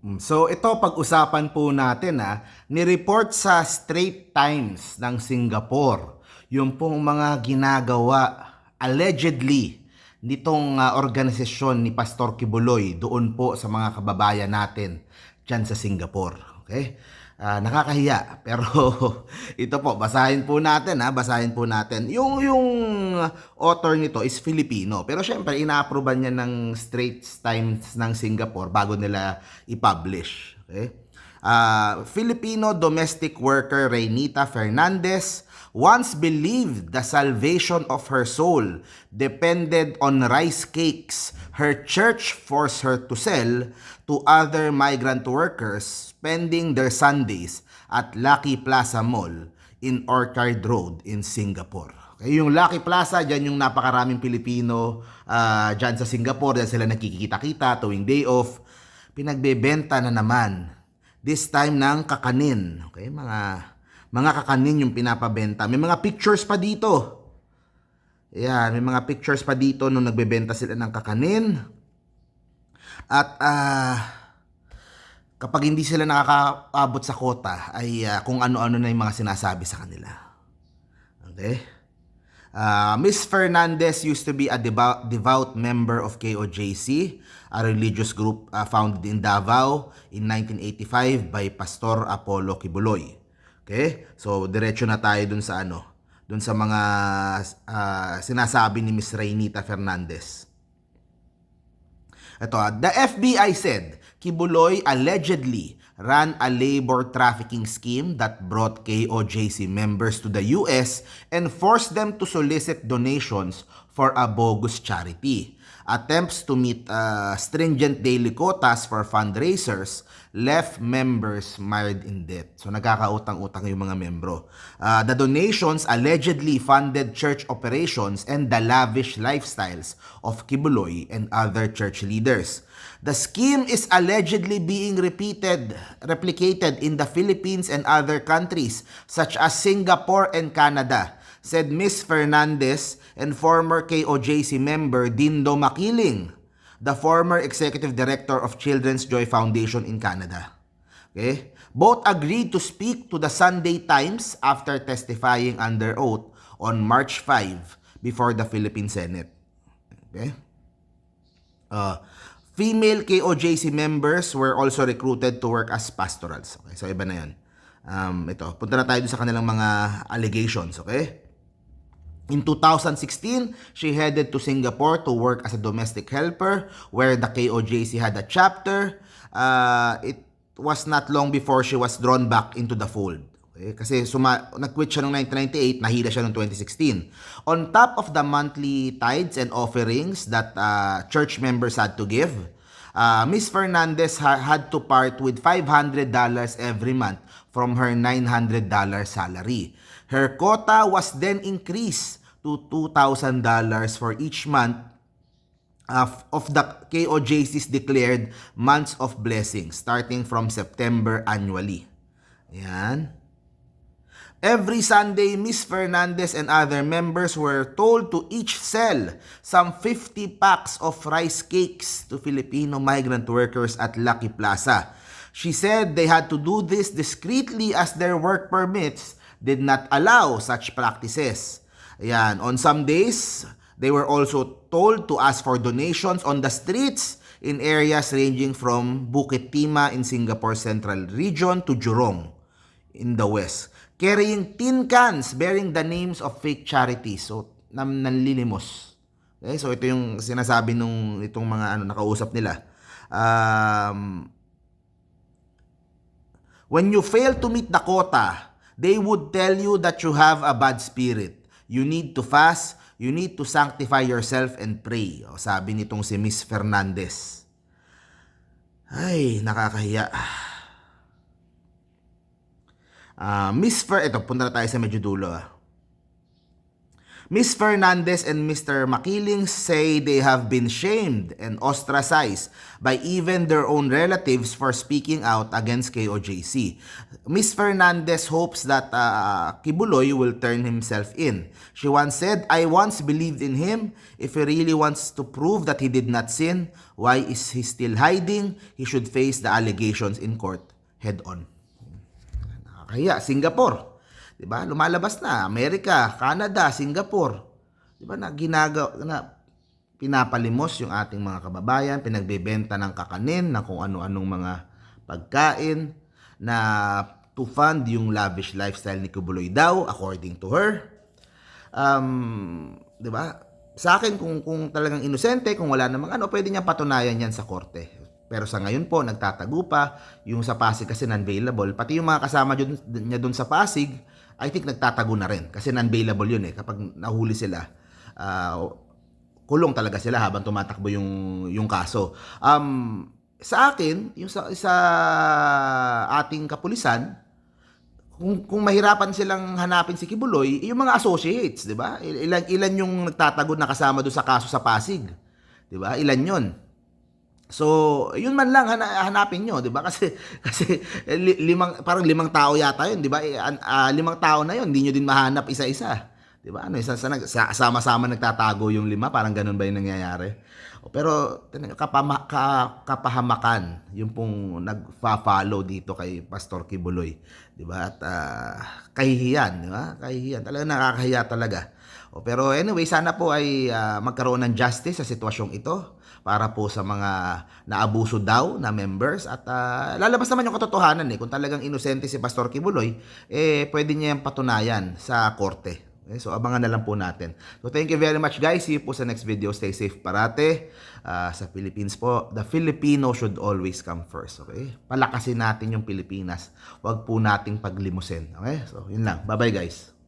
Mm, So ito pag-usapan po natin ha, ni-report sa Straits Times ng Singapore yung pong mga ginagawa allegedly nitong ah, organisasyon ni Pastor Kibuloy doon po sa mga kababayan natin dyan sa Singapore. Okay? Ah, nakakahiya. Pero ito po basahin po natin ha? Basahin po natin. Yung yung author nito is Filipino. Pero syempre ina-approve niya ng Straits Times ng Singapore bago nila i-publish. Okay? Ah, Filipino domestic worker Reynita Fernandez once believed the salvation of her soul depended on rice cakes her church forced her to sell to other migrant workers spending their Sundays at Lucky Plaza Mall in Orchard Road in Singapore. Okay, yung Lucky Plaza, dyan yung napakaraming Pilipino ah, dyan sa Singapore, dyan sila nakikita-kita tuwing day off. Pinagbebenta na naman. This time ng kakanin. Okay, mga mga kakanin yung pinapabenta. May mga pictures pa dito. Yan, may mga pictures pa dito nung nagbebenta sila ng kakanin. At ah kapag hindi sila nakakaabot sa kota ay ah, kung ano-ano na yung mga sinasabi sa kanila. Okay? Uh, Miss Fernandez used to be a devout, devout member of KOJC, a religious group uh, founded in Davao in 1985 by Pastor Apollo Kibuloy. Okay? So, diretso na tayo dun sa ano, dun sa mga uh, sinasabi ni Miss Reynita Fernandez. Ito, ah, the FBI said Kibuloy allegedly ran a labor trafficking scheme that brought KOJC members to the US and forced them to solicit donations for a bogus charity. Attempts to meet uh, stringent daily quotas for fundraisers left members mired in debt. So nagkakautang-utang yung mga membro. Uh, the donations allegedly funded church operations and the lavish lifestyles of Kibuloy and other church leaders. The scheme is allegedly being repeated, replicated in the Philippines and other countries such as Singapore and Canada, said Ms. Fernandez and former KOJC member Dindo Makiling, the former executive director of Children's Joy Foundation in Canada. Okay? Both agreed to speak to the Sunday Times after testifying under oath on March 5 before the Philippine Senate. Okay? Uh, female KOJC members were also recruited to work as pastorals. Okay, so iba na yan. Um, ito, punta na tayo sa kanilang mga allegations, okay? In 2016, she headed to Singapore to work as a domestic helper where the KOJC had a chapter. Uh, it was not long before she was drawn back into the fold. Okay? Kasi suma- nag-quit siya noong 1998, nahila siya noong 2016. On top of the monthly tithes and offerings that uh, church members had to give, uh, Miss Fernandez ha- had to part with $500 every month from her $900 salary. Her quota was then increased to $2,000 for each month of, the KOJC's declared months of blessing starting from September annually. Yan. Every Sunday, Miss Fernandez and other members were told to each sell some 50 packs of rice cakes to Filipino migrant workers at Lucky Plaza. She said they had to do this discreetly as their work permits did not allow such practices. Ayan, on some days, they were also told to ask for donations on the streets in areas ranging from Bukit Tima in Singapore Central Region to Jurong in the west, carrying tin cans bearing the names of fake charities. So, nam nanlilimos. Okay, so ito yung sinasabi nung itong mga ano nakausap nila. Um, when you fail to meet the quota, they would tell you that you have a bad spirit. You need to fast, you need to sanctify yourself and pray. O, sabi nitong si Miss Fernandez. Ay, nakakahiya. Ah, Miss Fer, ito, punta na tayo sa medyo dulo. ah. Miss Fernandez and Mr. Makiling say they have been shamed and ostracized by even their own relatives for speaking out against KOJC. Miss Fernandez hopes that uh, Kibuloy will turn himself in. She once said, I once believed in him. If he really wants to prove that he did not sin, why is he still hiding? He should face the allegations in court head on. Nakakahiya, Singapore. 'Di ba? Lumalabas na Amerika, Canada, Singapore. 'Di ba? Na ginagawa na pinapalimos yung ating mga kababayan, pinagbebenta ng kakanin, ng kung ano-anong mga pagkain na to fund yung lavish lifestyle ni Kubuloy daw according to her. Um, 'di ba? Sa akin kung kung talagang inosente, kung wala namang ano, pwede niyang patunayan 'yan sa korte. Pero sa ngayon po, nagtatago pa. Yung sa Pasig kasi non-bailable. Pati yung mga kasama dun, niya dun sa Pasig, I think nagtatago na rin. Kasi non-bailable yun eh. Kapag nahuli sila, ah, kulong talaga sila habang tumatakbo yung, yung kaso. Um, sa akin, yung sa, sa ating kapulisan, kung, kung mahirapan silang hanapin si Kibuloy, yung mga associates, di ba? Il- Ilan, ilan yung nagtatago na kasama doon sa kaso sa Pasig? Di ba? Ilan yun? So, yun man lang hana- hanapin nyo, 'di ba? Kasi kasi eh, li- limang parang limang tao yata 'yun, 'di ba? Ah, limang tao na 'yun, hindi nyo din mahanap isa-isa. 'Di ba? Ano, isa sa, sama-sama nagtatago yung lima, parang ganun ba 'yung nangyayari? Pero kapama, ka, kapahamakan yung pong nagfa-follow dito kay Pastor Kibuloy, 'di ba? At ah, kahihiyan, 'di ba? Kahihiyan, talaga nakakahiya talaga. O, pero anyway, sana po ay ah, magkaroon ng justice sa sitwasyong ito para po sa mga naabuso daw na members at ah, lalabas naman yung katotohanan eh kung talagang inosente si Pastor Kibuloy eh pwede niya yung patunayan sa korte. Okay, so abangan na lang po natin. So thank you very much guys. See you po sa next video. Stay safe parate. Ah, sa Philippines po, the Filipino should always come first. Okay? Palakasin natin yung Pilipinas. Huwag po nating paglimusin. Okay? So yun lang. Bye-bye guys.